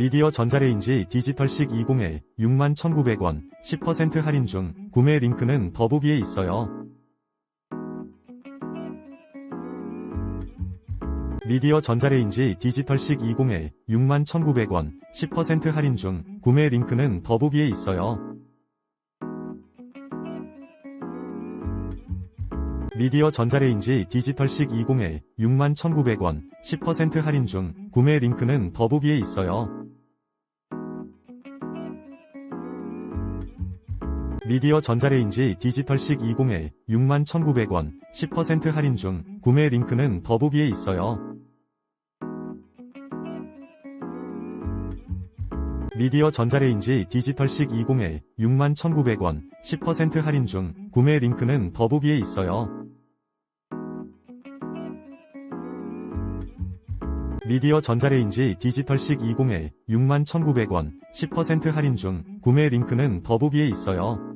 미디어 전자레인지 디지털식 20에 61,900원 10% 할인 중 구매 링크는 더보기에 있어요. 미디어 전자레인지 디지털식 20에 61,900원 10% 할인 중 구매 링크는 더보기에 있어요. 미디어 전자레인지 디지털식 20에 61,900원 10% 할인 중 구매 링크는 더보기에 있어요. 미디어 전자레인지 디지털식 20에 61,900원 10% 할인 중 구매 링크는 더보기에 있어요. 미디어 전자레인지 디지털식 20에 61,900원 10% 할인 중 구매 링크는 더보기에 있어요. 미디어 전자레인지 디지털식 20에 61,900원 10% 할인 중 구매 링크는 더보기에 있어요.